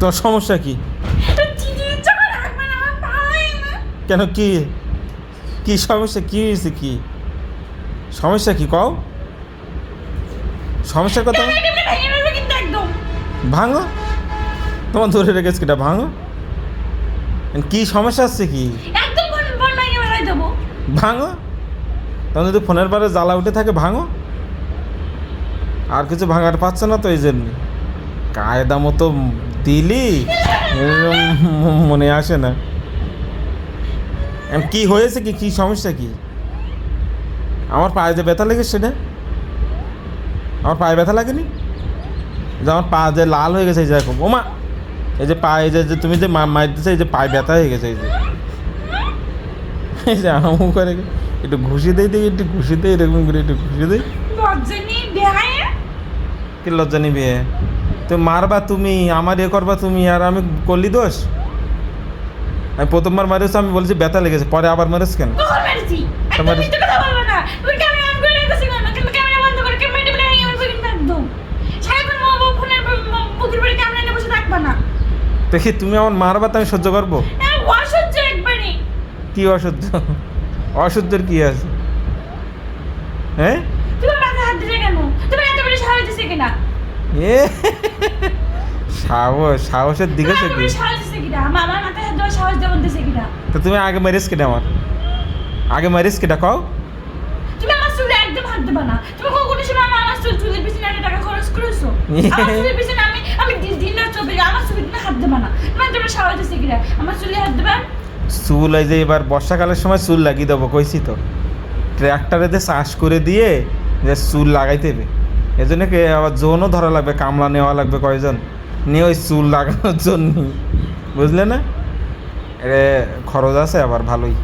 তোর সমস্যা কি? কেন কি? কি সমস্যা? কি হয়েছে কি? সমস্যা কি কও? সমস্যার কথা? ভাঙো তোমার ধরে রেখেছে কিটা? ভাঙো। কি সমস্যা আসছে কি? ভাঙো তখন যদি ফোনের পরে জ্বালা উঠে থাকে ভাঙো। আর কিছু ভাঙার পাচ্ছে না তো এই জন্য। কায়দা মতো দিলি? এরম মনে আসে না। কি হয়েছে কি? কি সমস্যা কি? আমার পায়ে যে ব্যথা লেগেছে সেটা আমার পায়ে ব্যথা লাগেনি? যে আমার পা যে লাল হয়ে গেছে এই যে দেখো ওমা! এই যে পায়ে যে যে তুমি যে মা- মাইর এই যে পায়ে ব্যথা হয়ে গেছে এই যে। এই যে আমু করে একটু ঘুষি দেই দিই একটু ঘুষি দেই এরকম করে একটু ঘুষি দেই। কি লজ্জা নিবে? তুমি মারবা তুমি আমার এ করবা তুমি আর আমি করলি দোষ? আমি প্রথমবার মারিস আমি বলছি ব্যথা লেগেছে পরে আবার মারিস কেন? দেখি তুমি আমার মারবা তো আমি সহ্য করব? কি অসহ্য? অসহ্যের কি আছে? হ্যাঁ? এ সাহস সাহসের দিকে তো কি তুমি আগে মারিস কেটে আমার? আগে মারিস কেটা কও? তুমি আমার চুলে একদম হাত দেবা না। তুমি কোনো সময় আমার আমার চুল চুলের পিছনে একটা টাকা খরচ করেছ? আমার চুলের পিছনে আমি আমি দিন দিন রাত চলবে আমার চুলে তুমি হাত দেবা না। তোমার তোমরা সাহস দিচ্ছে কিনা আমার চুলে হাত দেবা? চুল এই যে এবার বর্ষাকালের সময় চুল লাগিয়ে দেবো কইছি তো। ট্র্যাক্টরে যে চাষ করে দিয়ে যে চুল লাগাইতে হবে। এজন্য কি আবার জোনও ধরা লাগবে কামলা নেওয়া লাগবে কয়জন? নিয়ে ওই চুল লাগানোর জন্য। বুঝলে না? এ খরচ আছে আবার ভালোই।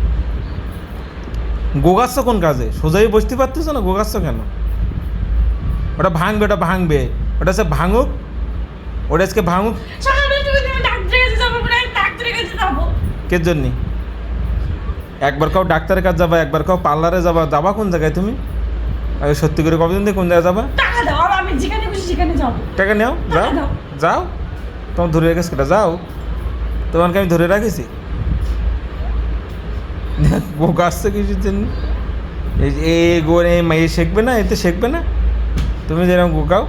গোগাচ্ছ কোন কাজে? সোজাই বসতে পারতেছ না গোগাচ্ছ কেন? ওটা ভাঙবে ওটা ভাঙবে। ওটা হচ্ছে ভাঙুক। ওটা আজকে ভাঙুক। কে জন্যে? একবার কাউ ডাক্তারের কাছে যাবা একবার কাউ পার্লারে যাবা। যাবা কোন জায়গায় তুমি? আগে সত্যি করে কবে কোন জায়গায় যাবা? আমি যেখানে খুশি সেখানে যাব। টাকা নাও যাও যাও। তোমার ধরে রেখেছ কেটা যাও। তোমাকে আমি ধরে রাখেছি? ও গাছছে কিছু দিন এই গোরে মেয়ে শেখবে না এতে শেখবে না। তুমি যেরকম গোকাও